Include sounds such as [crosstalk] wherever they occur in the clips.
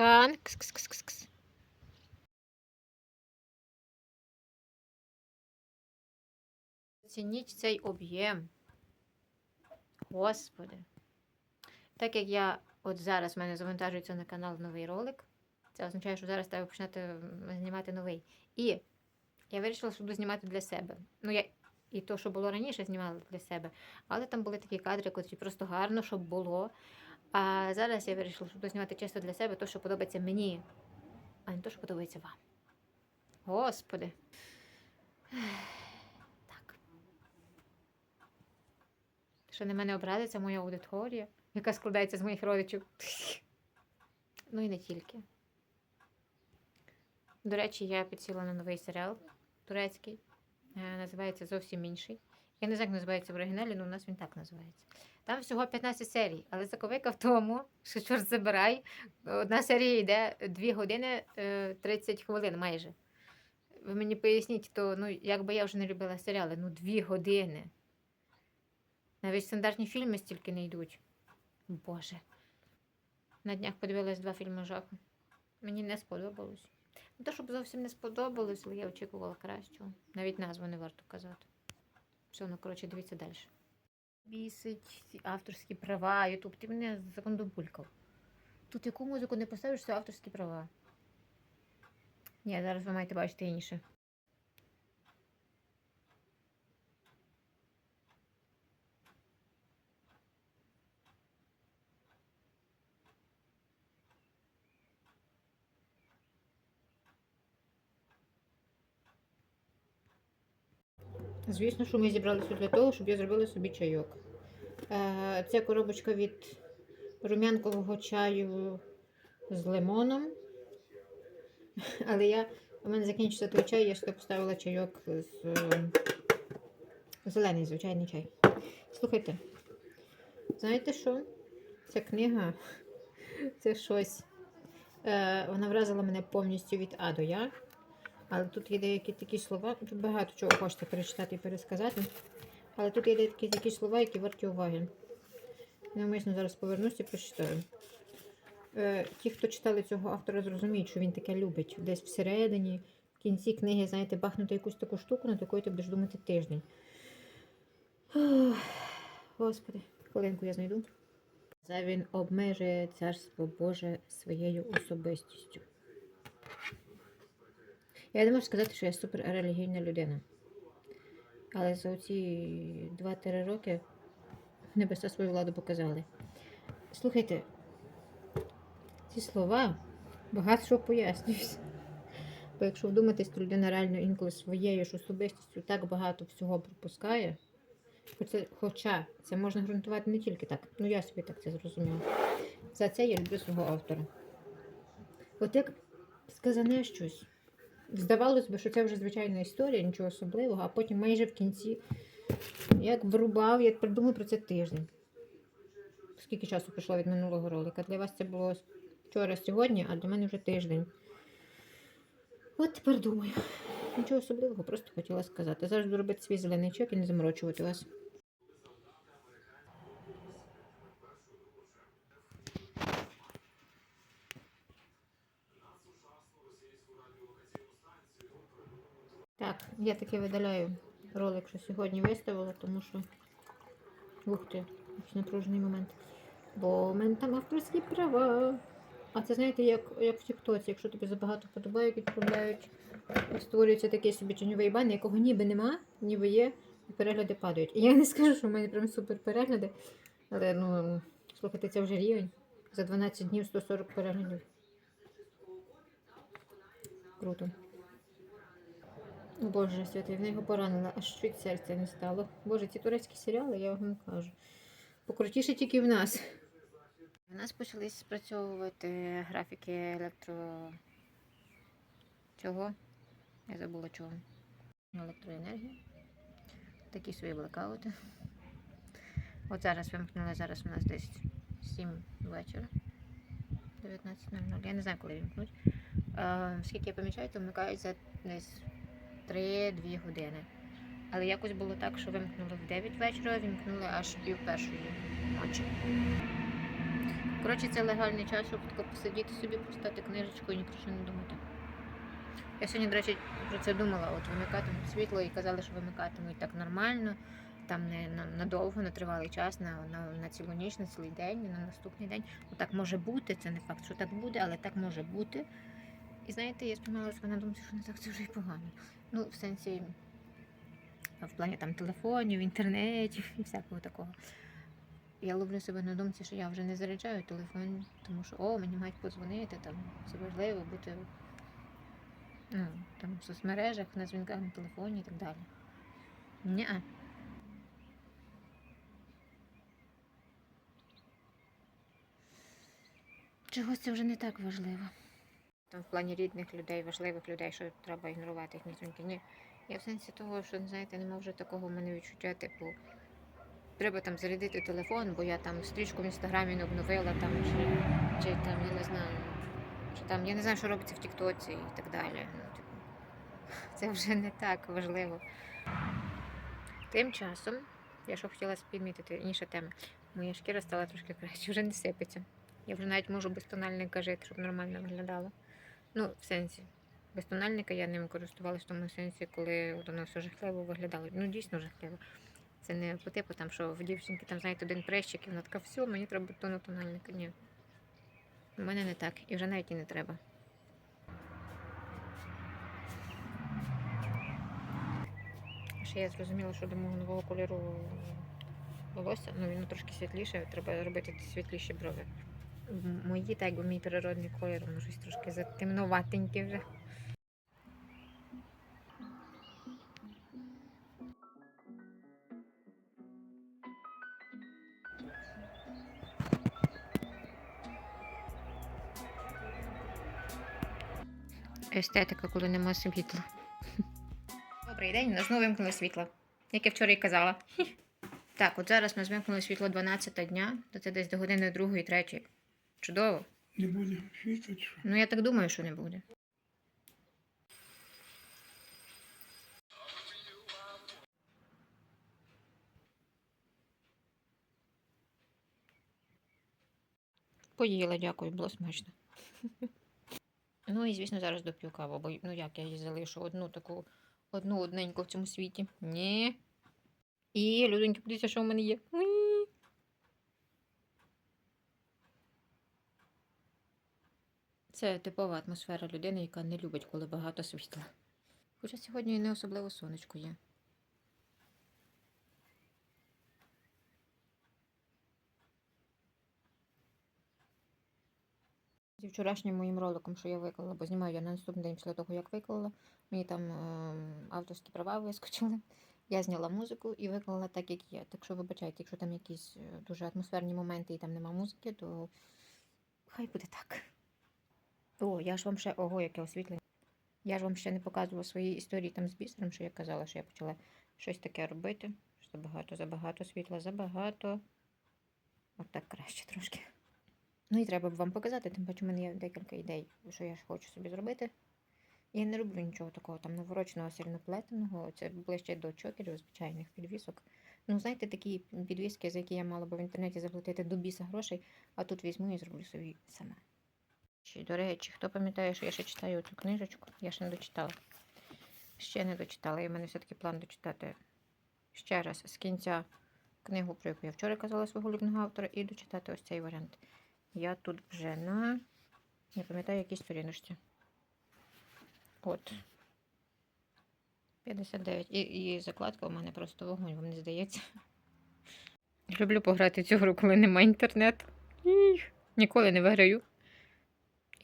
Кан. Кс-кс-кс-кс. Оцініть цей об'єм. Господи. Так як я от зараз в мене завантажується на канал новий ролик, це означає, що зараз треба починати знімати новий. І я вирішила, що буду знімати для себе. Ну, я і то, що було раніше, знімала для себе. Але там були такі кадри, котрі просто гарно, щоб було. А зараз я вирішила, що буду знімати чисто для себе, то, що подобається мені, а не то, що подобається вам. Господи. Так. Що на мене образиться моя аудиторія, яка складається з моїх родичів. [laughs] Ну і не тільки. До речі, я підсіла на новий серіал турецький. Е, Називається зовсім інший. Я не знаю, як називається в оригіналі, але у нас він так називається. Там всього 15 серій, але заковика в тому, що чорт забирай, одна серія йде 2 години е, 30 хвилин майже. Ви мені поясніть, то ну, якби я вже не любила серіали, ну 2 години. Навіть стандартні фільми стільки не йдуть. Боже. На днях подивилась два фільми жаху. Мені не сподобалось. Не те, щоб зовсім не сподобалось, але я очікувала кращого. Навіть назву не варто казати. Все, ну коротше, дивіться далі. Бісить авторські права, Ютуб, ти мене закондобулькав. Тут яку музику не поставиш, це авторські права. Ні, зараз ви маєте бачити інше. Звісно, що ми зібралися для того, щоб я зробила собі чайок. Е, Це коробочка від рум'янкового чаю з лимоном. Але я, у мене закінчився той чай, я сюди поставила чайок з зелений, звичайний чай. Слухайте, знаєте що? Ця книга це щось. Е, Вона вразила мене повністю від А до Я. Але тут є деякі такі слова, тут багато чого хочете перечитати і пересказати. Але тут є деякі такі слова, які варті уваги. Навмисно зараз повернуся і прочитаю. Е, ті, хто читали цього автора, зрозуміють, що він таке любить. Десь всередині, в кінці книги, знаєте, бахнути якусь таку штуку, над якою ти будеш думати тиждень. Ох, Господи, хвилинку я знайду. Це він обмежує царство Боже своєю особистістю. Я не можу сказати, що я супер релігійна людина. Але за ці 2-3 роки небеса свою владу показали. Слухайте, ці слова багато що пояснюють. Бо якщо вдуматись, то людина реально інколи своєю ж особистістю так багато всього пропускає. Хоча, хоча це можна ґрунтувати не тільки так. Ну я собі так це зрозуміла. За це я люблю свого автора. От як сказане щось. Здавалось би, що це вже звичайна історія, нічого особливого, а потім майже в кінці, як врубав, я придумав про це тиждень. Скільки часу пройшло від минулого ролика? Для вас це було вчора, сьогодні, а для мене вже тиждень. От тепер думаю. Нічого особливого, просто хотіла сказати. Зараз робити свій зеленичок і не заморочувати вас. Так, я таки видаляю ролик, що сьогодні виставила, тому що. Ух ти, якийсь напружений момент. Бо в мене там авторські права. А це знаєте, як, як в Тіктоці, якщо тобі забагато подобають, відправляють, створюється такий собі тіньовий бан, якого ніби нема, ніби є, і перегляди падають. І я не скажу, що в мене прям супер перегляди. Але ну, слухайте, це вже рівень. За 12 днів 140 переглядів. Круто. Боже, святий, в його поранила, аж чуть серця не стало. Боже, ці турецькі серіали, я вам кажу. Покрутіше тільки в нас. У нас почали спрацьовувати графіки електро. Чого? Я забула чого. Електроенергії. Такі свої блекаути. От зараз вимкнули, зараз у нас десь 7 вечора. 19.00. Я не знаю, коли вимкнуть. Е, скільки я помічаю, то вмикають за десь 3-2 години. Але якось було так, що вимкнули в 9 вечора, вимкнули аж пів першої ночі. Коротше, це легальний час, щоб тако посидіти собі, поставити книжечку і ні про що не думати. Я сьогодні, до речі, про це думала, от вимикатимуть світло і казали, що вимикатимуть так нормально, там не надовго, на тривалий час, на, на, на цілу ніч, на цілий день, на наступний день. Ну так може бути, це не факт, що так буде, але так може бути. І знаєте, я спіймала себе на думці, що не так це вже й погано. Ну, в сенсі, в плані там телефонів, інтернетів і всякого такого. Я ловлю себе на думці, що я вже не заряджаю телефон, тому що о, мені мають подзвонити, там це важливо бути ну, там, в соцмережах, на дзвінках на телефоні і так далі. ні Чогось це вже не так важливо. Там в плані рідних людей, важливих людей, що треба ігнорувати їхні дзвінки. Ні. Я в сенсі того, що знаєте, нема вже такого в мене відчуття, типу, треба там зарядити телефон, бо я там стрічку в інстаграмі не обновила там, чи, чи там, я не знаю, чи там, я не знаю, що робиться в Тіктоці і так далі. Ну, типу, [laughs] це вже не так важливо. Тим часом, я що хотіла підмітити, інша тема. Моя шкіра стала трошки краще, вже не сипеться. Я вже навіть можу без тональника жити, щоб нормально виглядало. Ну, в сенсі. Без тональника я ним користувалася в тому сенсі, коли воно все жахливо виглядало. Ну, дійсно жахливо. Це не по типу, там, що в дівчинки там, знаєте, один прищик, і вона така, все, мені треба тону тональника. Ні. У мене не так. І вже навіть і не треба. Ще я зрозуміла, що до мого нового кольору волосся, ну він трошки світліше, треба робити світліші брови. Мої, так якби мій природний колір, воно щось трошки затемнуватеньке вже. Естетика, коли нема світла. Добрий день, у нас знову вимкнули світло. Як я вчора і казала. [laughs] Так, от зараз ми вимкнули світло 12 дня, то це десь до години 2 3. Чудово. Не буде. Ну я так думаю, що не буде. Поїла, дякую, було смачно. [laughs] Ну і звісно, зараз доп'ю каву, бо ну як я її залишу одну таку, одну одненьку в цьому світі. Ні. І людоньки, подивіться, що в мене є. Це типова атмосфера людини, яка не любить, коли багато світла. Хоча сьогодні і не особливо сонечко є. Зі вчорашнім моїм роликом, що я виклала, бо знімаю я на наступний день після того, як виклала. Мені там ем, авторські права вискочили. Я зняла музику і виклала так, як є. Так що вибачайте, якщо там якісь е, дуже атмосферні моменти і там нема музики, то хай буде так. О, я ж вам ще ого, яке освітлення. Я ж вам ще не показувала свої історії там з бісером, що я казала, що я почала щось таке робити. Що Забагато, забагато світла, забагато. От так краще трошки. Ну і треба б вам показати, тим паче в мене є декілька ідей, що я ж хочу собі зробити. Я не роблю нічого такого там навороченого, сильноплетеного. Це ближче до чокерів, звичайних підвісок. Ну, знаєте, такі підвіски, за які я мала би в інтернеті заплатити до біса грошей, а тут візьму і зроблю собі сама. Чи, до речі, хто пам'ятає, що я ще читаю цю книжечку? Я ще не дочитала. Ще не дочитала. І в мене все-таки план дочитати ще раз з кінця книгу, про яку я вчора казала свого улюбленого автора, і дочитати ось цей варіант. Я тут вже на. Не пам'ятаю, якій сторіночці. От. 59. І, і закладка у мене просто вогонь, вам не здається. Люблю пограти цю гру, коли немає інтернету. Ніколи не виграю.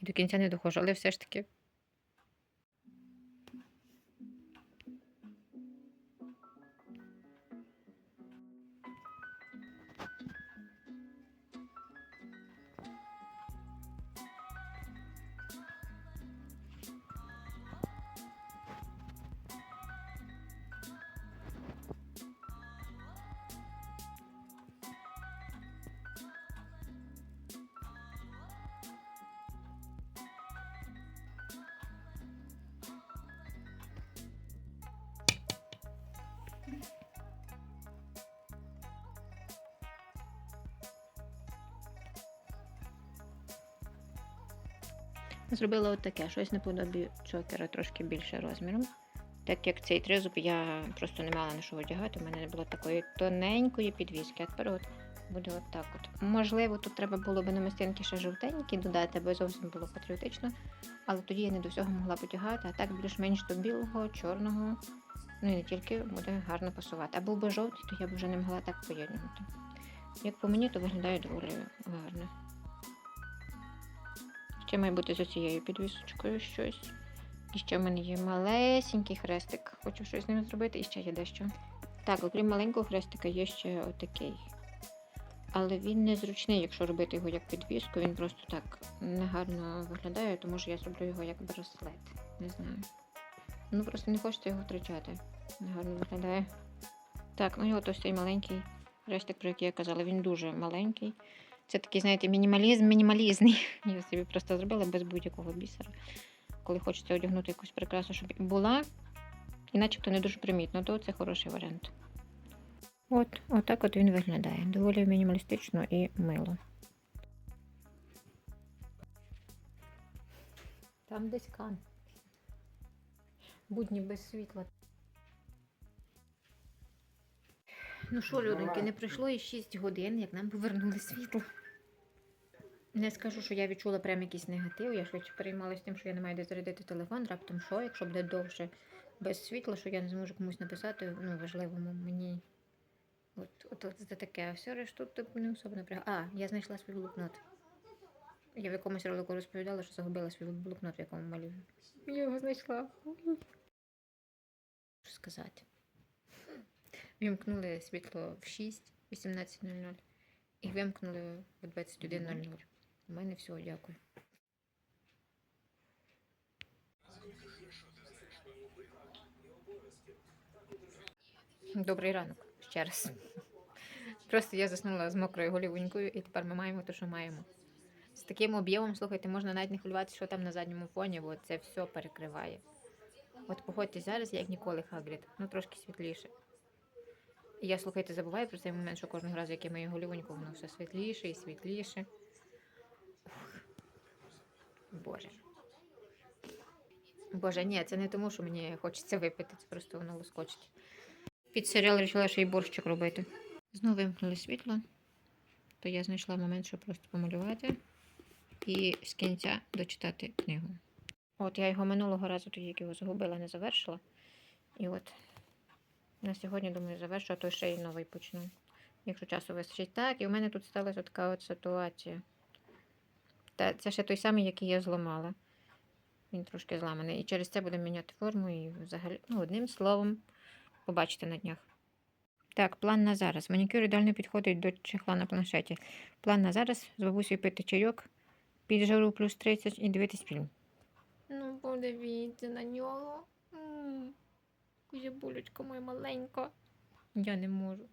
І до кінця не доходжу, але все ж таки. Зробила от таке, щось наподобі чокера трошки більше розміром. Так як цей тризуб я просто не мала на що одягати, у мене не було такої тоненької підвіски. А тепер от буде от так от. Можливо, тут треба було б намистинки ще жовтенькі додати, аби зовсім було патріотично. Але тоді я не до всього могла потягати, а так більш-менш до білого, чорного. Ну і не тільки буде гарно пасувати. А був би жовтий, то я б вже не могла так поєднувати. Як по мені, то виглядає доволі гарно. Ще має бути з цією підвісочкою щось. І ще в мене є малесенький хрестик. Хочу щось з ним зробити, і ще є дещо. Так, окрім маленького хрестика, є ще отакий. Але він незручний, якщо робити його як підвіску, він просто так негарно виглядає, тому що я зроблю його як браслет. Не знаю. Ну просто не хочеться його втрачати. Негарно виглядає. Так, ну і от ось цей маленький хрестик, про який я казала, він дуже маленький. Це такий, знаєте, мінімалізм мінімалізний. [laughs] Я собі просто зробила без будь-якого бісера. Коли хочеться одягнути якусь прикрасу, щоб була, і начебто не дуже примітно, то це хороший варіант. От, отак от він виглядає. Доволі мінімалістично і мило. Там десь кан. Будні без світла. Ну що, людоньки, не пройшло і 6 годин, як нам повернули світло. Не скажу, що я відчула прям якийсь негатив. Я швидше переймалася тим, що я не маю де зарядити телефон, раптом що, якщо буде довше без світла, що я не зможу комусь написати, ну, важливому мені. От, от, от це таке, а все решту тут не особо напрягає. А, я знайшла свій блокнот. Я в якомусь ролику розповідала, що загубила свій блокнот, в якому малюю. Я його знайшла. Що сказати? Вімкнули світло в 6, 18.00 і вимкнули в 21.00. У мене все, дякую. Добрий ранок ще раз. Просто я заснула з мокрою голівонькою, і тепер ми маємо те, що маємо. З таким об'ємом, слухайте, можна навіть не хвилюватися, що там на задньому фоні, бо це все перекриває. От погодьте зараз, як ніколи Хагрід, ну трошки світліше. Я, слухайте, забуваю про цей момент, що кожного разу, як я маю голівоньку, воно все світліше і світліше. Ух. Боже. Боже, ні, це не тому, що мені хочеться випити, це просто воно лоскочить. Під серіал вирішила ще й борщик робити. Знову вимкнули світло, то я знайшла момент, щоб просто помалювати і з кінця дочитати книгу. От я його минулого разу, тоді як його загубила, не завершила. І от на сьогодні, думаю, завершу, а то ще й новий почну. Якщо часу вистачить. Так, і в мене тут сталася така от ситуація. Та це ще той самий, який я зламала. Він трошки зламаний. І через це будемо міняти форму і взагалі, ну, одним словом, побачите на днях. Так, план на зараз. Манікюр ідеально підходить до чехла на планшеті. План на зараз з бабусею пити чайок, під жару плюс 30 і дивитись фільм. Ну, подивіться на нього. Булечка моя маленька. Я не можу.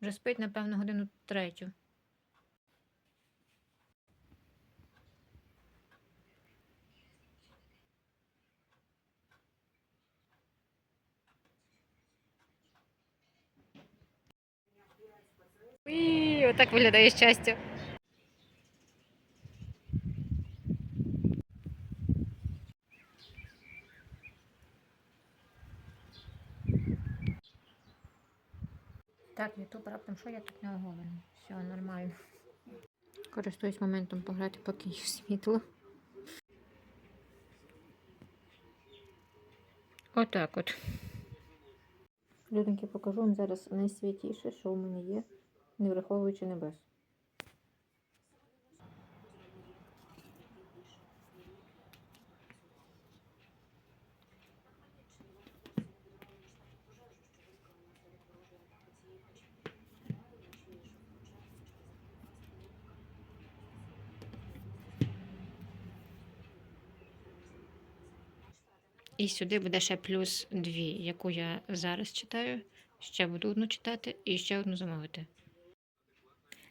Вже спить, напевно, годину третю. Уї, отак виглядає щастя. Так, Ютуб раптом що я тут не оголена. Все нормально. Користуюсь моментом пограти, поки є світло. Отак от. Люденьки, покажу вам зараз найсвятіше, що у мене є, не враховуючи небес. І сюди буде ще плюс дві, яку я зараз читаю. Ще буду одну читати і ще одну замовити.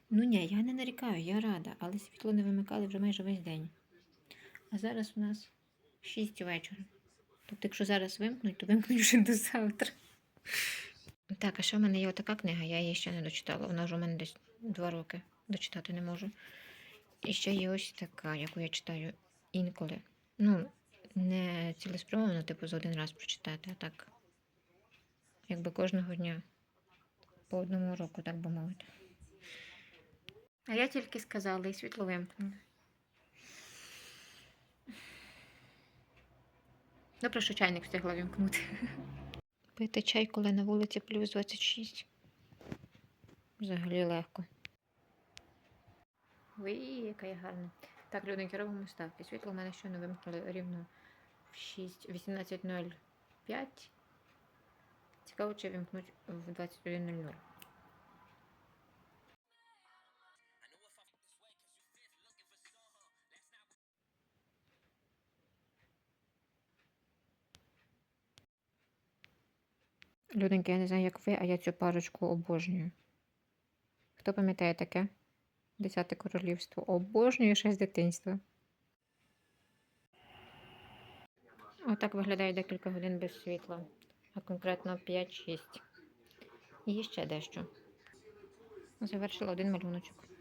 Ну ні, я не нарікаю, я рада, але світло не вимикали вже майже весь день. А зараз у нас 6 вечора. Тобто, якщо зараз вимкнуть, то вимкнуть вже до завтра. Так, а ще в мене є отака книга, я її ще не дочитала. Вона вже у мене десь два роки дочитати не можу. І ще є ось така, яку я читаю інколи. Ну, не цілеспрямовано, типу, за один раз прочитати, а так. Якби кожного дня. По одному року, так би мовити. А я тільки сказала, і світло вимкнули. Добре, що чайник встигла вімкнути. Пити чай, коли на вулиці плюс 26. Взагалі легко. Ой, яка я гарна. Так, люденьки, робимо ставки. Світло в мене щойно вимкнули рівно 6, 18.05. Цікаво, чи вимкнуть в 21.00. Люденьки, я не знаю, як ви, а я цю парочку обожнюю. Хто пам'ятає таке? Десяте королівство. Обожнюю ще з дитинства. Отак виглядає декілька годин без світла, а конкретно 5-6. І ще дещо. Завершила один малюночок.